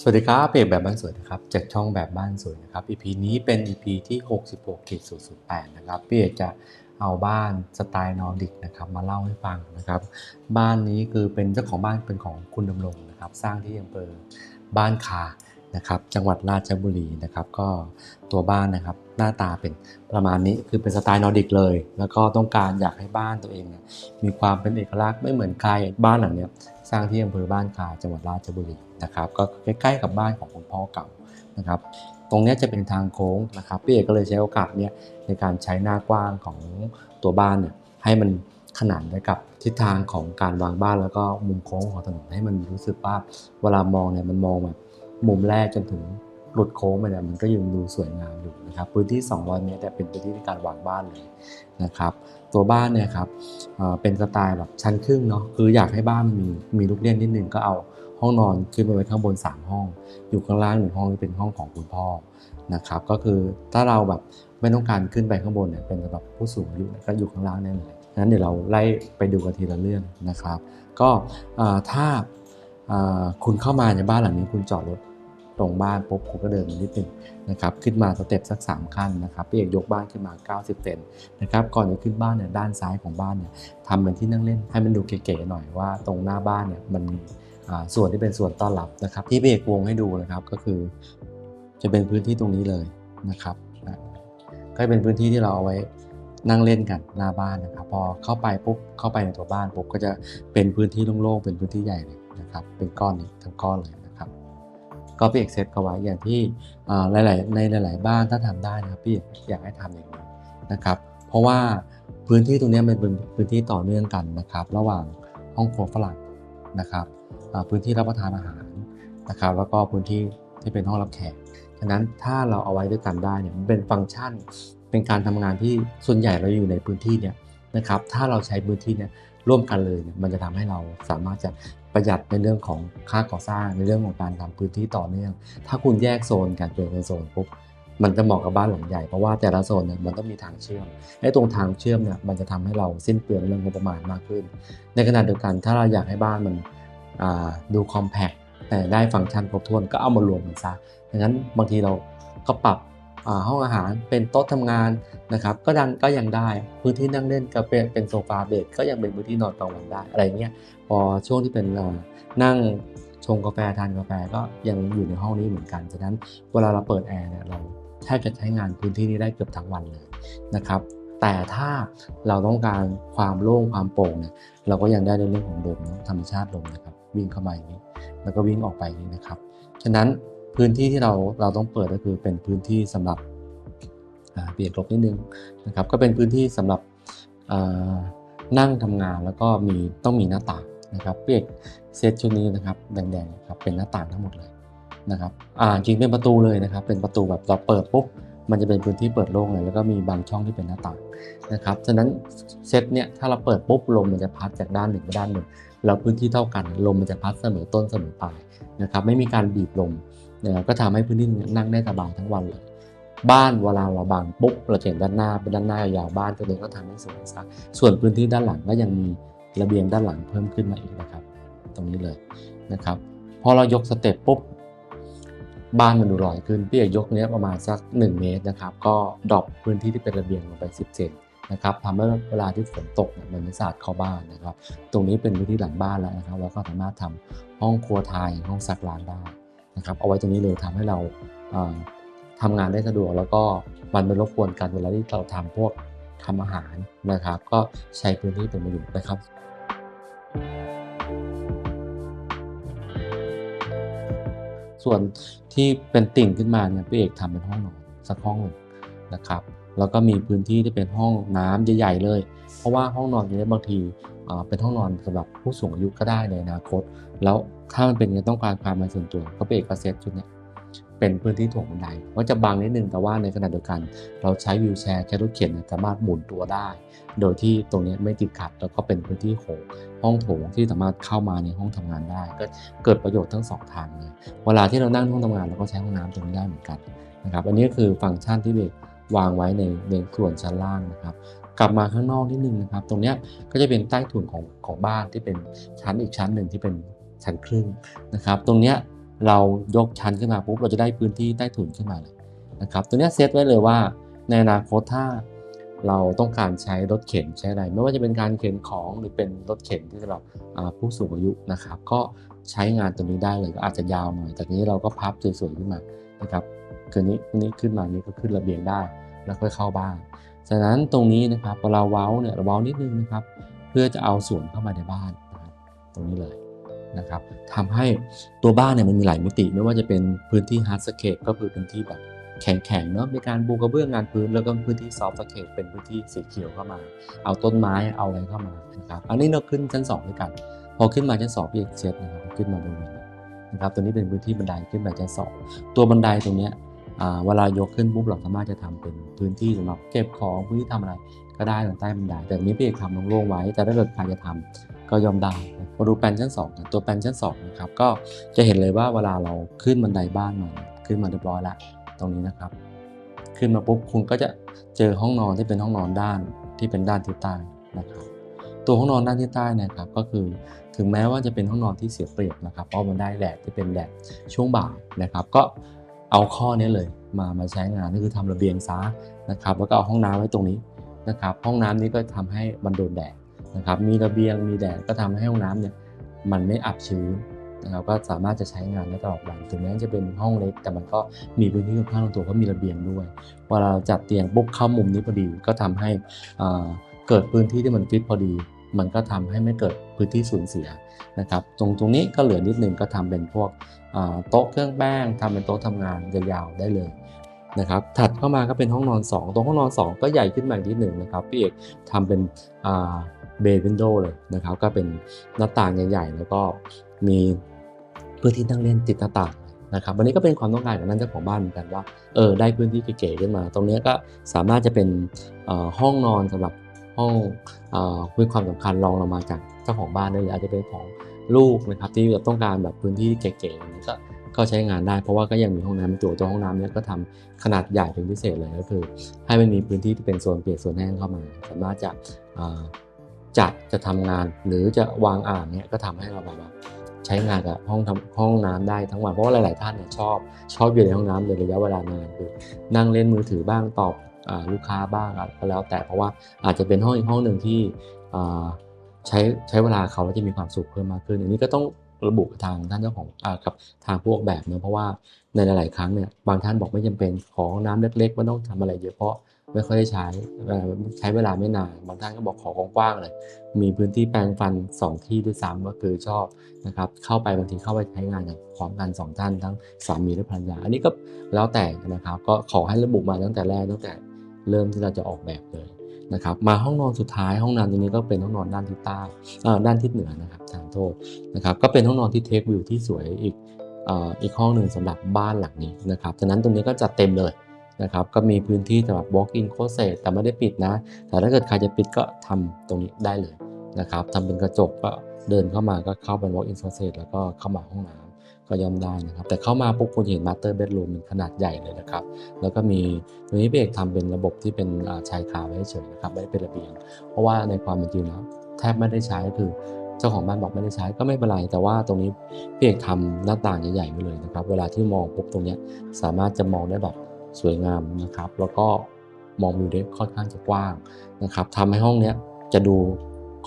สวัสดีครับเพจแบบบ้านสวยนะครับจากช่องแบบบ้านสวยนะครับ EP นี้เป็น EP ที่ 66ขีด008 นะครับพี่เอกจะเอาบ้านสไตล์นอร์ดิกนะครับมาเล่าให้ฟังนะครับ บ้านนี้คือเป็นเจ้าของบ้านเป็นของคุณดำรงนะครับ สร้างที่อำเภอบ้านคานะครับ จังหวัดราชบุรีนะครับ ก็ตัวบ้านนะครับหน้าตาเป็นประมาณนี้คือเป็นสไตล์นอร์ดิกเลย แล้วก็ต้องการอยากให้บ้านตัวเองเนี่ยมีความเป็นเอกลักษณ์ไม่เหมือนใครบ้านหลังนี้สร้างที่อำเภอบ้านคาจังหวัดราชบุรี นะครับก็ใกล้ๆกับบ้านของคุณพ่อเก่านะครับตรงนี้จะเป็นทางโค้งนะครับพี่เอกก็เลยใช้โอกาสเนี่ยในการใช้หน้ากว้างของตัวบ้านเนี่ยให้มันขนานไปกับทิศทางของการวางบ้านแล้วก็มุมโค้งของถนนให้มันรู้สึกว่าเวลามองเนี่ยมันมองแบบมุมแรกจนถึงหลุดโค้งไปเนี่ยมันก็ยังดูสวยงามอยู่นะครับพื้นที่ 200 เมตรเนี่เป็นพื้นที่ในการวางบ้านเลยนะครับตัวบ้านเนี่ยครับเอ่อเป็นสไตล์แบบชั้นครึ่งเนาะคืออยากให้บ้านมันมีมีลูกเล่นนิดนึงก็เอา ห้องนอนขึ้นไปไว้ข้างบน 3 ห้อง อยู่ข้างล่างหนึ่งห้องที่เป็นห้องของคุณพ่อนะครับ ก็คือถ้าเราแบบไม่ต้องการขึ้นไปข้างบนเนี่ยเป็นสำหรับผู้สูงอายุก็อยู่ข้างล่างได้เลยงั้นเดี๋ยวเราไล่ไปดูกันทีละเรื่องนะครับ ก็ถ้าคุณเข้ามาในบ้านหลังนี้คุณจอดรถตรงบ้านปุ๊บคุณก็เดินนิดนึงนะครับขึ้นมาสเต็ปสัก 3 ขั้นนะครับพี่เอกยกบ้านขึ้นมา 90เซนนะครับก่อนจะขึ้นบ้านเนี่ยด้านซ้ายของบ้านเนี่ยทำเป็นที่นั่งเล่นให้มันดูเก๋ๆหน่อยว่าตรงหน้าบ้านเนี่ยมันมี ส่วนที่เป็นส่วนต้อนรับนะครับ ที่พี่เอกวงให้ดูนะครับก็คือ จะเป็นพื้นที่ตรงนี้เลยนะครับนะก็เป็นพื้นที่ที่เราเอาไว้นั่งเล่นกันหน้าบ้านนะครับ พอเข้าไปปุ๊บเข้าไปในตัวบ้านปุ๊บก็จะเป็นพื้นที่โล่งๆเป็นพื้นที่ใหญ่เลยนะครับ เป็นก้อนนี้ทั้งก้อนเลยนะครับ ก็พี่เอกเซตเขาไว้อย่างที่หลายๆในหลาย ๆ บ้านถ้าทำได้นะครับพี่อยากให้ทำอย่างนี้นะครับ เพราะว่าพื้นที่ตรงนี้มันเป็นพื้นที่ต่อเนื่องกันนะครับ ระหว่างห้องครัวฝรั่งนะครับ พื้นที่รับประทานอาหารนะครับแล้วก็พื้นที่ที่เป็นห้องรับแขกฉะนั้นถ้าเราเอาไว้ด้วยกันได้เนี่ยมันเป็นฟังก์ชันเป็นการทำงานที่ส่วนใหญ่เราอยู่ในพื้นที่เนี่ยนะครับถ้าเราใช้พื้นที่เนี่ยร่วมกันเลยเนี่ยมันจะทำให้เราสามารถจะประหยัดในเรื่องของค่าก่อสร้างในเรื่องของการทำพื้นที่ต่อเนื่อง ถ้าคุณแยกโซนกันเป็นโซนปุ๊บมันจะเหมาะกับบ้านหลังใหญ่เพราะว่าแต่ละโซนเนี่ยมันต้องมีทางเชื่อมไอ้ตรงทางเชื่อมเนี่ยมันจะทำให้เราสิ้นเปลืองเรื่องงบประมาณมากขึ้น ในขณะเดียวกันถ้าเราอยากให้บ้านมัน ดูคอมแพคแต่ได้ฟังก์ชันครบถ้วนก็เอามารวมกันซะดังนั้นบางทีเราก็ปรับห้องอาหารเป็นโต๊ะทำงานนะครับก็ดังก็ยังได้พื้นที่นั่งเล่นก็เป็นเป็นโซฟาเบดก็ยังเป็นพื้นที่นอนกลางวันได้อะไรเงี้ยพอช่วงที่เป็นนั่งชงกาแฟทานกาแฟก็ยังอยู่ในห้องนี้เหมือนกันฉะนั้นเวลาเราเปิดแอร์เนี่ยเราแทบจะใช้งานพื้นที่นี้ได้เกือบทั้งวันเลยนะครับ แต่ถ้าเราต้องการความโล่งความโปร่งเนี่ยเราก็ยังได้ในเรื่องของลมธรรมชาติลมนะครับ วิ่งเข้ามาอย่างนี้ แล้วก็วิ่งออกไปอย่างนี้นะครับ ฉะนั้นพื้นที่ที่เราเราต้องเปิดก็คือเป็นพื้นที่สำหรับเปลี่ยนลบนิดนึงนะครับ ก็เป็นพื้นที่สำหรับนั่งทำงานแล้วก็มีต้องมีหน้าต่างนะครับเปียกเซตชุดนี้นะครับแดงๆครับเป็นหน้าต่างทั้งหมดเลยนะครับอ่าจริงเป็นประตูเลยนะครับ เป็นประตูแบบเราเปิดปุ๊บมันจะเป็นพื้นที่เปิดโล่งเลยแล้วก็มีบางช่องที่เป็นหน้าต่างนะครับฉะนั้นเซตเนี่ยถ้าเราเปิดปุ๊บลมมันจะพัดจากด้านหนึ่งไปด้านหนึ่ง แล้วพื้นที่เท่ากันลมมันจะพัดเสมอต้นเสมอปลายนะครับไม่มีการบีบลมนะครับก็ทำให้พื้นที่นั่งได้สบายทั้งวันเลยบ้านเวลาเราบังปุ๊บเราเห็นด้านหน้าเป็นด้านหน้ายาวๆบ้านตัวเองก็ทำให้สวยสักส่วนพื้นที่ด้านหลังก็ยังมีระเบียงด้านหลังเพิ่มขึ้นมาอีกนะครับ ตรงนี้เลยนะครับพอเรายกสเต็ปปุ๊บบ้านมันดูลอยขึ้นพี่เอกยกเนี้ยประมาณสัก 1 เมตรนะครับ ก็ดรอปพื้นที่ที่เป็นระเบียงลงไป 10 เซน นะครับทำให้เวลาที่ฝนตกเนี่ยมันไม่สาดเข้าบ้านนะครับ ตรงนี้เป็นพื้นที่หลังบ้านแล้วนะครับแล้วก็สามารถทำห้องครัวไทยห้องซักล้างได้นะครับ เอาไว้ตรงนี้เลยทำให้เราเอ่อทำงานได้สะดวก แล้วก็มันไม่รบกวนกันเวลาที่เราทำพวกทำอาหารนะครับ ก็ใช้พื้นที่เป็นประโยชน์นะครับส่วนที่เป็นติ่งขึ้นมาเนี่ยพี่เอกทำเป็นห้องนอนสักห้องหนึ่งนะครับ แล้วก็มีพื้นที่ที่เป็นห้องน้ำใหญ่ๆเลย เพราะว่าห้องนอนนี้บางทีเป็นห้องนอนสำหรับผู้สูงอายุก็ได้ในอนาคต แล้วถ้ามันเป็นต้องการความเป็นส่วนตัวก็พี่เอกเซตชุดนี้เป็นพื้นที่ถ่วงบันไดว่าจะบางนิดนึงแต่ว่าในขณะเดียวกัน เราใช้วิวแชร์แค่รถเข็นสามารถหมุนตัวได้ โดยที่ตรงนี้ไม่ติดขัด แล้วก็เป็นพื้นที่โถงห้องโถงที่สามารถเข้ามาในห้องทำงานได้ ก็เกิดประโยชน์ทั้งสองทางเลยเวลาที่เรานั่งห้องทำงานเราก็ใช้ห้องน้ำตรงนี้ได้เหมือนกันนะครับอันนี้ก็คือฟังก์ชันที่เบรก วางไว้ในในส่วนชั้นล่างนะครับ กลับมาข้างนอกนิดนึงนะครับ ตรงนี้ก็จะเป็นใต้ถุนของของบ้านที่เป็นชั้นอีกชั้นหนึ่งที่เป็นชั้นครึ่งนะครับ ตรงนี้เรายกชั้นขึ้นมาปุ๊บเราจะได้พื้นที่ใต้ถุนขึ้นมาเลยนะครับตัวนี้เซตไว้เลยว่าในอนาคตถ้าเราต้องการใช้รถเข็นใช้อะไร ไม่ว่าจะเป็นการเข็นของหรือเป็นรถเข็นที่สำหรับผู้สูงอายุนะครับ ก็ใช้งานตัวนี้ได้เลยก็อาจจะยาวหน่อยแต่นี้เราก็พับสวยๆขึ้นมานะครับคืนนี้คืนนี้ขึ้นมานี้ก็ขึ้นระเบียงได้ แล้วค่อยเข้าบ้านฉะนั้นตรงนี้นะครับเวลาเว้าเนี่ยเราเว้านิดนึงนะครับ เพื่อจะเอาส่วนเข้ามาในบ้านนะครับตรงนี้เลยนะครับทำให้ตัวบ้านเนี่ยมันมีหลายมิติไม่ว่าจะเป็นพื้นที่ hard scape ก็คือพื้นที่แบบแข็งๆเนาะมีการปูกระเบื้องงานพื้นแล้วก็พื้นที่ soft scape เป็นพื้นที่สีเขียวเข้ามา เอาต้นไม้เอาอะไรเข้ามานะครับอันนี้เราขึ้นชั้น2ด้วยกัน พอขึ้นมาชั้น2พี่เอกเซตนะครับขึ้นมาบริเวณนี้นะครับตัวนี้เป็นพื้นที่บันไดขึ้นไปชั้น2ตัวบันไดตรงเนี้ย เวลายกขึ้นปุ๊บเราสามารถจะทำเป็นพื้นที่สำหรับเก็บของพื้นที่ทำอะไรก็ได้ตรงใต้บันไดแต่นี้พี่เอกทำโล่งๆไว้ แต่ถ้าเกิดใครจะทำก็ยอมได้มาดูแปลนชั้น2กันตัวแปลนชั้น2นะครับก็จะเห็นเลยว่าเวลาเราขึ้นบันไดบ้านมาขึ้นมาเรียบร้อยแล้วตรงนี้นะครับ ขึ้นมาปุ๊บคุณก็จะเจอห้องนอนที่เป็นห้องนอนด้านที่เป็นด้านทิศใต้นะครับตัวห้องนอนด้านทิศใต้นะครับก็คือถึงแม้ว่าจะเป็นห้องนอนที่เสียเปรียบนะครับเพราะมันได้แดดที่เป็นแดดช่วงบ่ายนะครับ ก็ เอาข้อนี้เลยมามาใช้งานก็คือทำระเบียงซะนะครับแล้วก็เอาห้องน้ำไว้ตรงนี้นะครับห้องน้ำนี้ก็ทำให้มันโดนแดดนะครับมีระเบียงมีแดดก็ทำให้ห้องน้ำเนี่ยมันไม่อับชื้นนะครับก็สามารถจะใช้งานได้ตลอดวันถึงแม้จะเป็นห้องเล็ก แต่มันก็มีพื้นที่ค่อนข้างลงตัวก็มีระเบียงด้วยเวลาเราจัดเตียงปุ๊บเข้ามุมนี้พอดีก็ทำให้อ่าเกิดพื้นที่ที่มันฟิตพอดี มันก็ทำให้ไม่เกิดพื้นที่สูญเสียนะครับตรงตรงนี้ก็เหลือนิดนึงก็ทำเป็นพวก โต๊ะเครื่องแป้งทำเป็นโต๊ะทำงานยาวๆได้เลยนะครับถัดเข้ามาก็เป็นห้องนอน 2 ตรงห้องนอน 2 ก็ใหญ่ขึ้นมาอีกนิดหนึ่งนะครับพี่เอกทำเป็นเบย์วินโดว์เลยนะครับ ก็เป็นหน้าต่างใหญ่ๆ แล้วก็มีพื้นที่นั่งเล่นติดหน้าต่างนะครับวันนี้ก็เป็นความต้องการของนั่นเจ้าของบ้านเหมือนกันว่าเออได้พื้นที่เก๋ๆขึ้นมา ตรงนี้ก็สามารถจะเป็นห้องนอนสำหรับห้องเอ่อมีความสำคัญรองลงมาจากเจ้าของบ้านได้เลยอาจจะเป็นของ ลูกนะครับที่แบบต้องการแบบพื้นที่เก๋ๆนี้ก็ก็ใช้งานได้เพราะว่าก็ยังมีห้องน้ำเป็นตัวตัวห้องน้ำเนี้ยก็ทำขนาดใหญ่เป็นพิเศษเลยก็คือ ให้มันมีพื้นที่ที่เป็นโซนเปียกโซนแห้งเข้ามา สามารถจะจัดจะทำงานหรือจะวางอ่างเนี้ยก็ทำให้เราแบบว่าใช้งานกับห้องทำห้องน้ำได้ทั้งวันเพราะว่าหลาย ๆ ท่านเนี่ยชอบชอบอยู่ในห้องน้ำเลยระยะเวลานานคือนั่งเล่นมือถือบ้างตอบอลูกค้าบ้างก็แล้วแต่เพราะว่าอาจจะเป็นห้องอีกห้องหนึ่งที่ ใช้ใช้เวลาเขาแล้วจะมีความสุขเพิ่มมากขึ้น อันนี้ก็ต้องระบุทางท่านเจ้าของอากับทางผู้ออกแบบเนอะเพราะว่าในหลาย ๆ ครั้งเนี่ยบางท่านบอกไม่จำเป็นของน้ำเล็กๆไม่ต้องทำอะไรเยอะเพราะไม่ค่อยได้ใช้เอ่ใช้เวลาไม่นานบางท่านก็บอกขอกว้างๆเลย มีพื้นที่แปรงฟัน 2 ที่ด้วยซ้ำก็คือชอบนะครับเข้าไปบางทีเข้าไปใช้งานกันพร้อมกัน2ท่านทั้งสามีและภรรยาอันนี้ก็แล้วแต่นะครับก็ขอให้ระบุมาตั้งแต่แรกตั้งแต่เริ่มที่เราจะออกแบบเลย นะครับมาห้องนอนสุดท้ายห้องนอนตรงนี้ก็เป็นห้องนอนด้านทิศใต้ด้านทิศเหนือนะครับทางโทษนะครับก็เป็นห้องนอนที่เทควิวที่สวยอีกอีกห้องหนึ่งสำหรับบ้านหลังนี้นะครับฉะนั้นตรงนี้ก็จัดเต็มเลยนะครับก็มีพื้นที่สำหรับ walk in closet แต่ไม่ได้ปิดนะ แต่ถ้าเกิดใครจะปิดก็ทำตรงนี้ได้เลยนะครับทำเป็นกระจกก็ เดินเข้ามาก็เข้าเป็น walk in closet แล้วก็เข้ามาห้องน้ำก็ย่อมได้นะครับ แต่เข้ามาปุ๊บคุณเห็น master bedroom เป็นขนาดใหญ่เลยนะครับ แล้วก็มีตรงนี้พี่เอกทำเป็นระบบที่เป็นชายคาไว้เฉยนะครับไม่ได้เป็นระเบียง เพราะว่าในความเป็นจริงแล้วแทบไม่ได้ใช้คือเจ้าของบ้านบอกไม่ได้ใช้ก็ไม่เป็นไร แต่ว่าตรงนี้พี่เอกทำหน้าต่างใหญ่ๆไว้เลยนะครับ เวลาที่มองปุ๊บตรงนี้สามารถจะมองได้แบบสวยงามนะครับ แล้วก็มองวิวได้ค่อนข้างจะกว้างนะครับทำให้ห้องนี้จะดู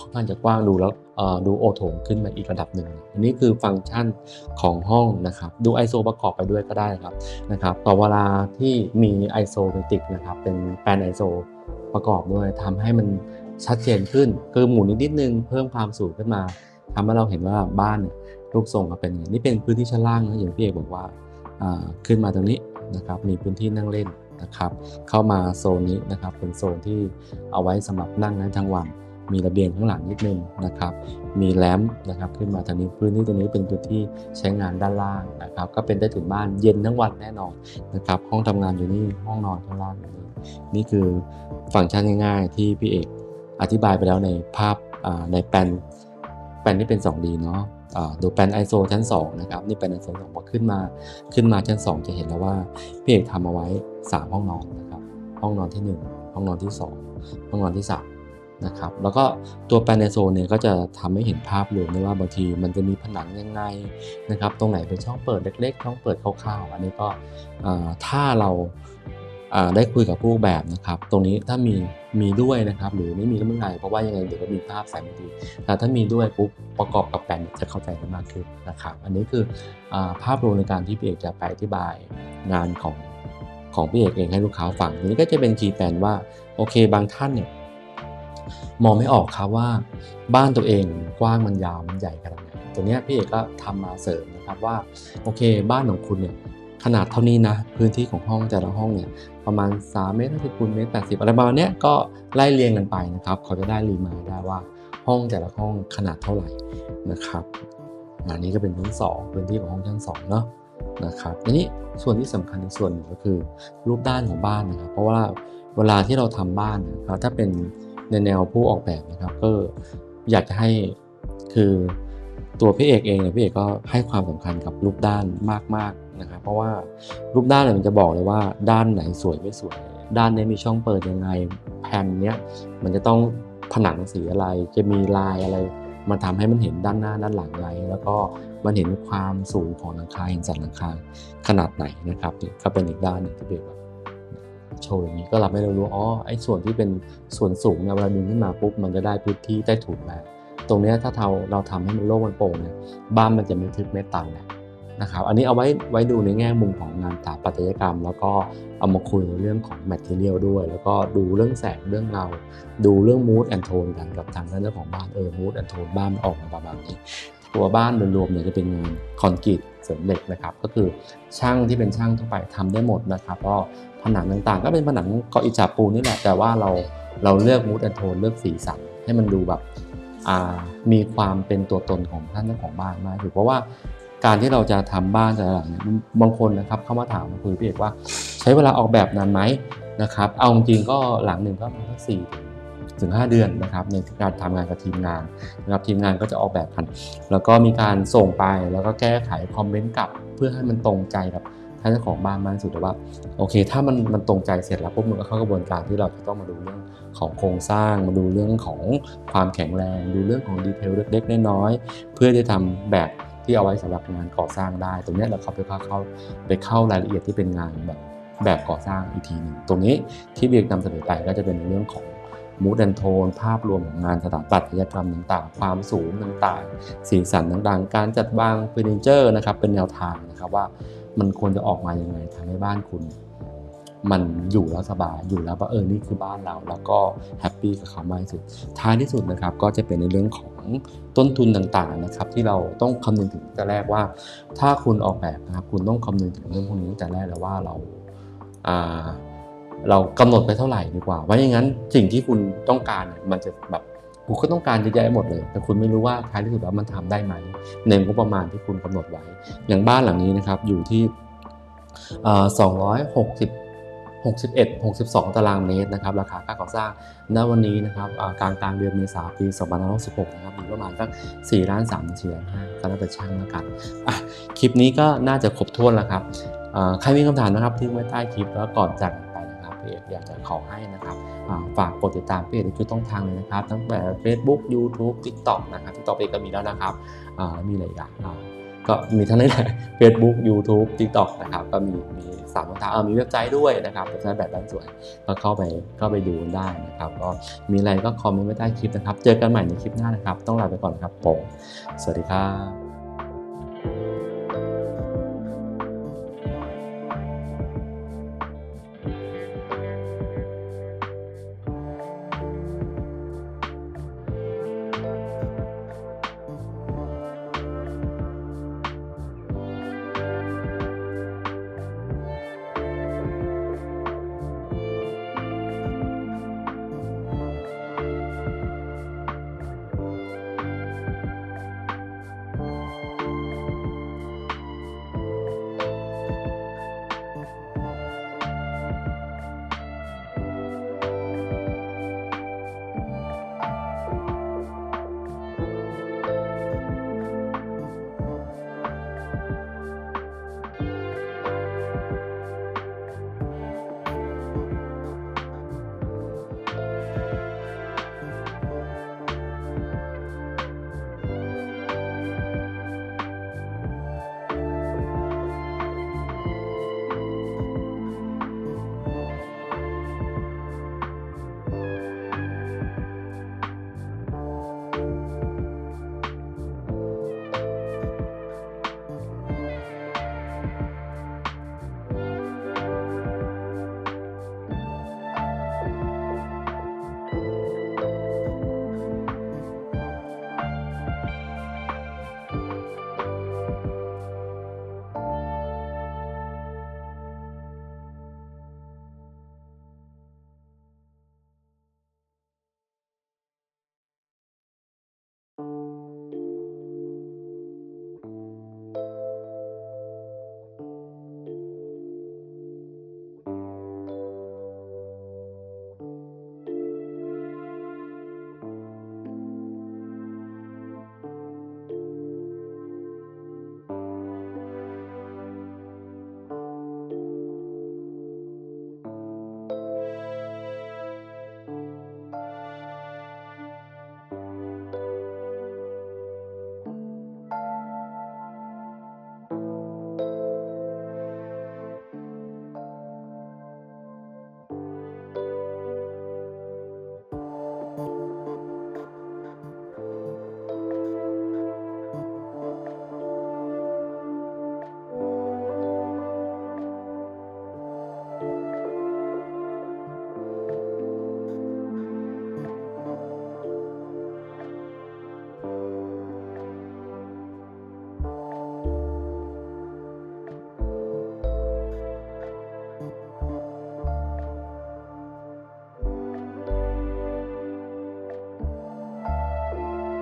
ค่อนข้างจะกว้างดูแล้วดูโอโถงขึ้นมาอีกระดับหนึ่งอันนี้คือฟังก์ชันของห้องนะครับ ดู ISO ประกอบไปด้วยก็ได้ครับนะครับต่อเวลาที่มี ISO ไปติดนะครับเป็นแปลน ISO ประกอบด้วยทำให้มันชัดเจนขึ้น คือหมุนนิดนึงเพิ่มความสูงขึ้นมาทำให้เราเห็นว่าบ้านรูปทรงก็เป็นอย่างนี้นี่เป็นพื้นที่ชั้นล่างนะอย่างที่เอกบอกว่าขึ้นมาตรงนี้นะครับมีพื้นที่นั่งเล่นนะครับ เข้ามาโซนนี้นะครับเป็นโซนที่เอาไว้สำหรับนั่งได้ทั้งวัน มีระเบียงข้างหลังนิดนึงนะครับ มีแลมป์นะครับขึ้นมาทางนี้พื้นที่ตรงนี้เป็นพื้นที่ใช้งานด้านล่างนะครับ ก็เป็นได้ถึงบ้านเย็นทั้งวันแน่นอนนะครับ ห้องทำงานอยู่นี่ห้องนอนข้างล่างอยู่นี่นี่คือฟังก์ชันง่ายๆ ที่พี่เอกอธิบายไปแล้วในภาพในแปลนแปลนที่เป็น 2D เนาะดูแปลน ISO ชั้น 2 นะครับ นี่เป็น ISO 2พอขึ้นมาขึ้นมาชั้น 2 จะเห็นแล้วว่าพี่เอกทำเอาไว้ 3 ห้องนอนนะครับ ห้องนอนที่ 1 ห้องนอนที่ 2 ห้องนอนที่ 3 นะครับแล้วก็ตัวแปลนในโซนเนี่ยก็จะทำให้เห็นภาพรวมได้ว่าบางทีมันจะมีผนังยังไงนะครับตรงไหนเป็นช่องเปิดเล็กๆช่องเปิดคร่าวๆอันนี้ก็ถ้าเราได้คุยกับผู้ออกแบบนะครับ ตรงนี้ถ้ามีมีด้วยนะครับ หรือไม่มีก็ไม่เป็นไรเพราะว่ายังไงเดี๋ยวก็มีภาพใส่มาดีแต่ถ้ามีด้วยปุ๊บประกอบกับแปลนจะเข้าใจได้มากขึ้นนะครับ อันนี้คืออภาพรวมในการที่พี่เอกจะไปอธิบายงานของของพี่เอกเองให้ลูกค้าฟังทีนี้ก็จะเป็นคีย์แปลนว่าโอเคบางท่านเนี่ย มองไม่ออกครับว่า บ้านตัวเองกว้างมันยาวมันใหญ่ขนาดไหนตัวเนี้ยพี่เอกก็ทำมาเสริมนะครับว่าโอเค บ้านของคุณเนี่ยขนาดเท่านี้นะ พื้นที่ของห้องแต่ละห้องเนี่ยประมาณ 3 เมตร50คูณเมตร80 อะไรประมาณเนี้ยก็ไล่เรียงกันไปนะครับ เขาจะได้รีมายได้ว่าห้องแต่ละห้องขนาดเท่าไหร่นะครับอันนี้ก็เป็นชั้นสองพื้นที่ของห้องชั้นสองเนาะนะครับอันนี้ส่วนที่สำคัญอีกส่วนหนึ่งก็คือรูปด้านของบ้านนะครับ เพราะว่าเวลาที่เราทำบ้านนะครับถ้าเป็น ในแนวผู้ออกแบบนะครับ ก็อยากจะให้คือตัวพี่เอกเองเนี่ยพี่เอกก็ให้ความสำคัญกับรูปด้านมากๆนะครับเพราะว่ารูปด้านเนี่ยมันจะบอกเลยว่าด้านไหนสวยไม่สวย ด้านนี้มีช่องเปิดยังไงแผ่นเนี้ยมันจะต้องผนังสีอะไรจะมีลายอะไรมาทำให้มันเห็นด้านหน้าด้านหลังอะไรแล้วก็มันเห็นความสูงของหลังคาเห็นสันหลังคาขนาดไหนนะครับก็เป็นอีกด้านหนึงที่เบกแบบ โชว์อย่างนี้ก็เรับให้เรารู้อ๋อไอ้ส่วนที่เป็นส่วนสูงเนี่ยเวลาดึงขึ้นมาปุ๊บมันจะได้พื้นที่ได้ถูกแบบตรงเนี้ยถ้าเราเราทำให้มันโล่งมันโปร่งเนี่ยบ้านมันจะไม่ทึบไม่ตันแหละนะครับอันนี้เอาไว้ไว้ดูในแง่มุมของงานสถาปัตยกรรม แล้วก็เอามาคุยในเรื่องของแมทเทียลด้วย แล้วก็ดูเรื่องแสงเรื่องเงาดูเรื่อง mood and tone กันกับทางด้านเรื่องของบ้านเออ mood and tone บ้านมันออกมาประมาณนี้ ตัวบ้านโดยรวมเนี่ยจะเป็นงานคอนกรีตเสริมเหล็กนะครับ ก็คือช่างที่เป็นช่างทั่วไปทำได้หมดนะครับก็ผนังต่างๆ ก็เป็นผนังเกาะอิฐฉาปูนนี่แหละแต่ว่าเราเราเลือก mood and tone เลือกสีสันให้มันดูแบบมีความเป็นตัวตนของท่านเจ้าของบ้านมากอยู่เพราะว่าการที่เราจะทำบ้านแต่ละหลังเนี่ยบางคนนะครับเข้ามาถามมาคุยพี่เอกว่า ใช้เวลาออกแบบนานไหมนะครับ เอาจริงก็หลังหนึ่งก็ประมาณสี่ถึง ถึง 5 เดือนนะครับในการทำงานกับทีมงานนะครับทีมงานก็จะออกแบบกัน แล้วก็มีการส่งไปแล้วก็แก้ไขคอมเมนต์กลับ เพื่อให้มันตรงใจกับท่านเจ้าของบ้านมากที่สุดแต่ว่าโอเค ถ้ามันมันตรงใจเสร็จแล้วปุ๊บมันก็เข้ากระบวนการที่เราจะต้องมาดูเรื่องของโครงสร้างมาดูเรื่องของความแข็งแรง ดูเรื่องของดีเทลเล็กๆน้อยๆเพื่อจะทำแบบที่เอาไว้สำหรับงานก่อสร้างได้ ตรงนี้เราเข้าไปเข้าเข้าไปเข้ารายละเอียดที่เป็นงานแบบแบบก่อสร้างอีกทีหนึ่งตรงนี้ที่เบียกนำเสนอไปก็จะเป็นในเรื่องของ มูดแอนโทน ภาพรวมของงานสถาปัตยกรรมต่างๆ ความสูงต่างๆ สีสันต่างๆ การจัดวางเฟอร์นิเจอร์นะครับเป็นแนวทางนะครับว่ามันควรจะออกมายังไงทำให้บ้านคุณ มันอยู่แล้วสบายอยู่แล้วว่าเออนี่คือบ้านเรา แล้วก็แฮปปี้กับเขามากที่สุด ท้ายที่สุดนะครับก็จะเป็นในเรื่องของต้นทุนต่างๆนะครับที่เราต้องคำนึงถึงแต่แรกว่า ถ้าคุณออกแบบนะครับคุณต้องคำนึงถึงเรื่องพวกนี้ตั้งแต่แรกแล้วว่าเราอ่า เรากำหนดไปเท่าไหร่ดีกว่าว่าอย่างนั้นสิ่งที่คุณต้องการเนี่ยมันจะแบบคุณก็ต้องการเยอะแยะหมดเลย แต่คุณไม่รู้ว่าท้ายที่สุดแล้วมันทำได้ไหมในงบประมาณที่คุณกำหนดไว้ อย่างบ้านหลังนี้นะครับอยู่ที่สองร้อยหกสิบ61 62 ตารางเมตรนะครับราคาค่าก่อสร้างณวันนี้นะครับกลางกลางเดือนเมษายนปี2566นะครับมีประมาณสัก4ล้าน3 4ล้านก็แล้วแต่ช่างแล้วกันคลิปนี้ก็น่าจะครบถ้วนแล้วครับใครมีคำถามนะครับทิ้งไว้ใต้คลิปแล้วก่อนจาก กันไปนะครับพี่เอยากจะขอให้นะครับฝากกดติดตามพี่เอกในทุกช่องทางเลยนะครับตั้งแต่ Facebook YouTube TikTok นะครับ TikTok เอกก็มีแล้วนะครับมีอะไรอีกอะก็มีทั้งนั้นแหละ Facebook YouTube TikTok นะครับ ก็มีมีสามช่องทางเออมีเว็บไซต์ด้วยนะครับเว็บไซต์แบบบ้านสวยก็เข้าไปเข้าไปดูได้นะครับ ก็มีอะไรก็คอมเมนต์ไว้ใต้คลิปนะครับ เจอกันใหม่ในคลิปหน้านะครับ ต้องลาไปก่อนครับผมสวัสดีครับ